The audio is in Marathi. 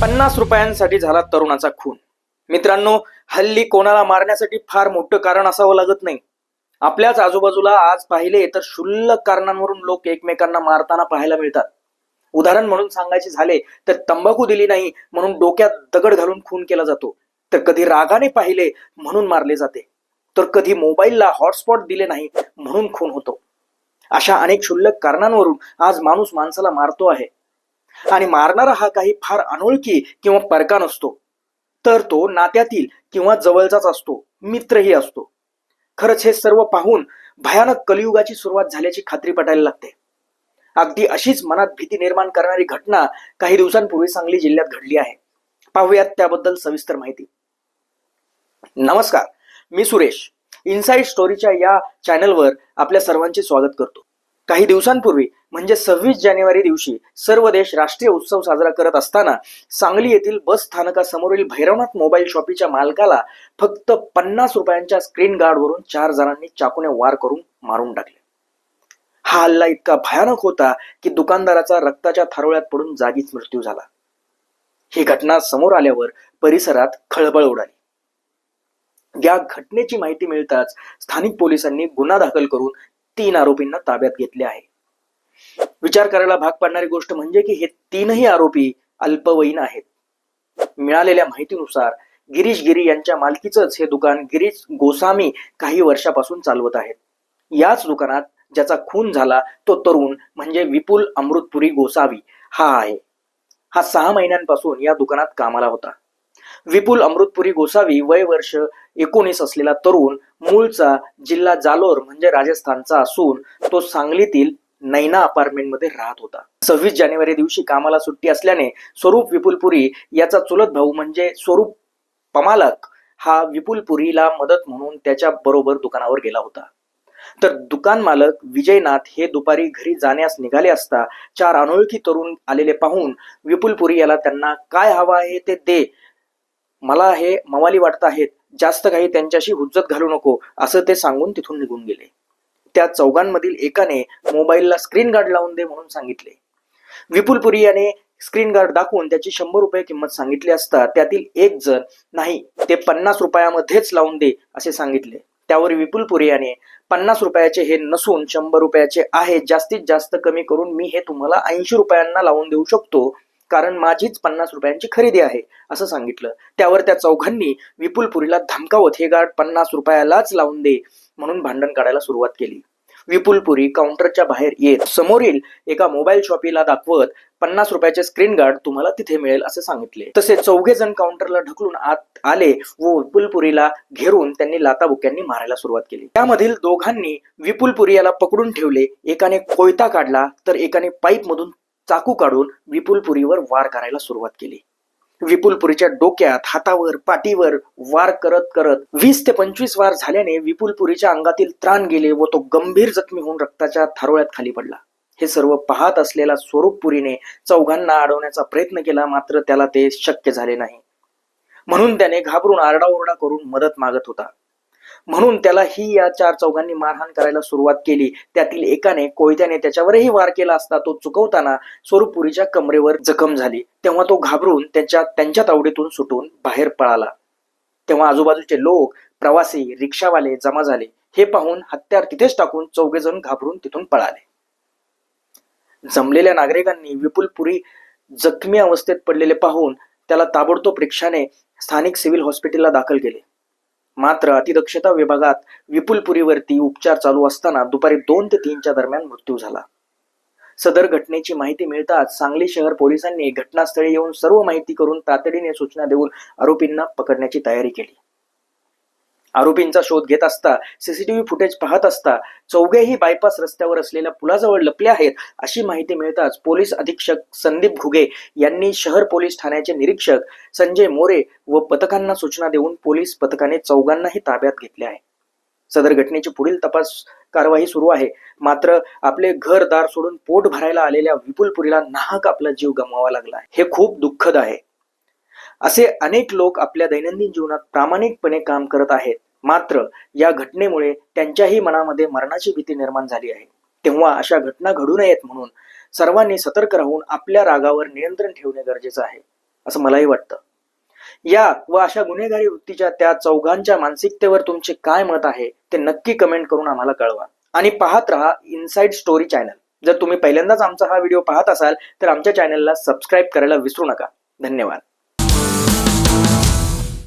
पन्नास रुपयांसाठी झाला तरुणाचा खून. मित्रांनो हल्ली कोणाला मारण्यासाठी फार मोठं कारण असावं लागत नाही. आपल्याच आजूबाजूला आज पाहिले तर क्षुल्लक कारणांवरून लोक एकमेकांना मारताना पाहायला मिळतात. उदाहरण म्हणून सांगायचे झाले तर तंबाखू दिली नाही म्हणून डोक्यात दगड घालून खून केला जातो. तर कधी रागाने पाहिले म्हणून मारले जाते. तर कधी मोबाईलला हॉटस्पॉट दिले नाही म्हणून खून होतो. अशा अनेक क्षुल्लक कारणांवरून आज माणूस माणसाला मारतो आहे. आणि मारणारा हा काही फार अनोळखी किंवा परका नसतो. तर तो नात्यातील किंवा जवळचाच असतो मित्रही असतो. खरंच हे सर्व पाहून भयानक कलियुगाची सुरुवात झाल्याची खात्री पटायला लागते. अगदी अशीच मनात भीती निर्माण करणारी घटना काही दिवसांपूर्वी सांगली जिल्ह्यात घडली आहे. पाहूयात त्याबद्दल सविस्तर माहिती. नमस्कार मी सुरेश. इनसाईड स्टोरीच्या या चॅनलवर आपल्या सर्वांचे स्वागत करतो. काही दिवसांपूर्वी म्हणजे सव्वीस जानेवारी दिवशी सर्व देश राष्ट्रीय उत्सव साजरा करत असताना सांगली येथील बस स्थानकासमोरील भैरवनाथ मोबाईल शॉपीच्या मालकाला फक्त पन्नास रुपयांच्या स्क्रीन गार्डवरून चार जणांनी चाकूने वार करून मारून टाकले. हा हल्ला इतका भयानक होता की दुकानदाराचा रक्ताच्या थारोळ्यात पडून जागीच मृत्यू झाला. ही घटना समोर आल्यावर परिसरात खळबळ उडाली. या घटनेची माहिती मिळताच स्थानिक पोलिसांनी गुन्हा दाखल करून तीन आरोपींना ताब्यात घेतले आहे. विचार करायला भाग पाडणारी गोष्ट म्हणजे की हे तीनही आरोपी अल्पवयीन आहेत. मिळालेल्या माहितीनुसार गिरीश गिरी यांच्या मालकीचंच हे दुकान गिरीश गोसामी काही वर्षापासून चालवत आहेत. याच दुकानात ज्याचा खून झाला तो तरुण म्हणजे विपुल अमृतपुरी गोसावी हा आहे. हा सहा महिन्यांपासून या दुकानात कामाला होता. विपुल अमृतपुरी गोसावी वय वर्ष एकोणीस असलेला तरुण मूळचा जिल्हा जालोर म्हणजे राजस्थानचा असून तो सांगलीतील नैना अपार्टमेंटमध्ये राहत होता. सव्वीस जानेवारी दिवशी कामाला सुट्टी असल्याने स्वरूप विपुलपुरी याचा चुलत भाऊ म्हणजे स्वरूप पमालक हा विपुलपुरीला मदत म्हणून त्याच्या बरोबर दुकानावर गेला होता. तर दुकान मालक विजयनाथ हे दुपारी घरी जाण्यास निघाले असता चार अनोळखी तरुण आलेले पाहून विपुलपुरी याला त्यांना काय हवं आहे ते दे. मला हे मवाली वाटत आहेत. जास्त काही त्यांच्याशी हुज्जत घालू नको. असं ते सांगून तिथून निघून गेले. त्या चौघांमधील एकाने मोबाईलला स्क्रीन गार्ड लावून दे म्हणून सांगितले. विपुलपुरी याने स्क्रीन गार्ड दाखवून त्याची शंभर रुपये किंमत सांगितली असता त्यातील एक जण नाही ते पन्नास रुपयामध्येच लावून दे असे सांगितले. त्यावर विपुल याने पन्नास रुपयाचे हे नसून शंभर रुपयाचे आहे जास्तीत जास्त कमी करून मी हे तुम्हाला ऐंशी रुपयांना लावून देऊ शकतो कारण माझीच पन्नास रुपयांची खरेदी आहे असं सांगितलं. त्यावर त्या चौघांनी विपुलपुरीला धमकावत हे गार्ड पन्नास रुपयालाच लावून दे म्हणून भांडण काढायला सुरुवात केली. विपुलपुरी काउंटरच्या बाहेर येत समोरील एका मोबाईल शॉपीला दाखवत पन्नास रुपयाचे स्क्रीन गार्ड तुम्हाला तिथे मिळेल असे सांगितले. तसे चौघे जण काउंटरला ढकलून आत आले व विपुलपुरीला घेरून त्यांनी लाताबुक्यांनी मारायला सुरुवात केली. त्यामधील दोघांनी विपुलपुरी याला पकडून ठेवले. एकाने कोयता काढला तर एकाने पाईप मधून चाकू काढून विपुलपुरीवर वार करायला सुरुवात केली. विपुलपुरीच्या डोक्यात हातावर पाठीवर वार करत करत वीस ते पंचवीस वार झाल्याने विपुलपुरीच्या अंगातील त्राण गेले व तो गंभीर जखमी होऊन रक्ताच्या थारोळ्यात खाली पडला. हे सर्व पाहत असलेला स्वरूपपुरीने चौघांना अडवण्याचा प्रयत्न केला मात्र त्याला ते शक्य झाले नाही. म्हणून त्याने घाबरून आरडाओरडा करून मदत मागत होता. म्हणून त्याला ही या चार चौघांनी मारहाण करायला सुरुवात केली. त्यातील एकाने कोयत्याने त्याच्यावरही वार केला असता तो चुकवताना स्वरूपपुरीच्या कमरेवर जखम झाली. तेव्हा तो घाबरून त्यांच्या त्यांच्या तावडीतून सुटून बाहेर पळाला. तेव्हा आजूबाजूचे लोक प्रवासी रिक्षावाले जमा झाले. हे पाहून हत्यार तिथेच टाकून चौघे जण घाबरून तिथून पळाले. जमलेल्या नागरिकांनी विपुलपुरी जखमी अवस्थेत पडलेले पाहून त्याला ताबडतोब रिक्षाने स्थानिक सिव्हिल हॉस्पिटलला दाखल केले. मात्र अतिदक्षता विभागात विपुलपुरीवरती उपचार चालू असताना दुपारी दोन ते तीनच्या दरम्यान मृत्यू झाला. सदर घटनेची माहिती मिळताच सांगली शहर पोलिसांनी घटनास्थळी येऊन सर्व माहिती करून तातडीने सूचना देऊन आरोपींना पकडण्याची तयारी केली. आरोपींचा शोध घेत असता सीसीटीव्ही फुटेज पाहत असता चौघेही बायपास रस्त्यावर असलेल्या पुलाजवळ लपले आहेत अशी माहिती मिळताच पोलीस अधीक्षक संदीप घुगे यांनी शहर पोलीस ठाण्याचे निरीक्षक संजय मोरे व पथकांना सूचना देऊन पोलीस पथकाने चौघांनाही ताब्यात घेतले आहे. सदर घटनेची पुढील तपास कारवाई सुरू आहे. मात्र आपले घरदार सोडून पोट भरायला आलेल्या विपुलपुरीला नाहक आपला जीव गमवावा लागला हे खूप दुःखद आहे. असे अनेक लोक आपल्या दैनंदिन जीवनात प्रामाणिकपणे काम करत आहेत. मात्र या घटनेमुळे त्यांच्याही मनामध्ये मरणाची भीती निर्माण झाली आहे. तेव्हा अशा घटना घडू नयेत म्हणून सर्वांनी सतर्क राहून आपल्या रागावर नियंत्रण ठेवणे गरजेचं आहे असं मलाही वाटतं. या व अशा गुन्हेगारी वृत्तीच्या त्या चौघांच्या मानसिकतेवर तुमचे काय मत आहे ते नक्की कमेंट करून आम्हाला कळवा. आणि पाहत रहा इनसाइड स्टोरी चॅनल. जर तुम्ही पहिल्यांदाच आमचा हा व्हिडिओ पाहत असाल तर आमच्या चॅनलला सबस्क्राईब करायला विसरू नका. धन्यवाद.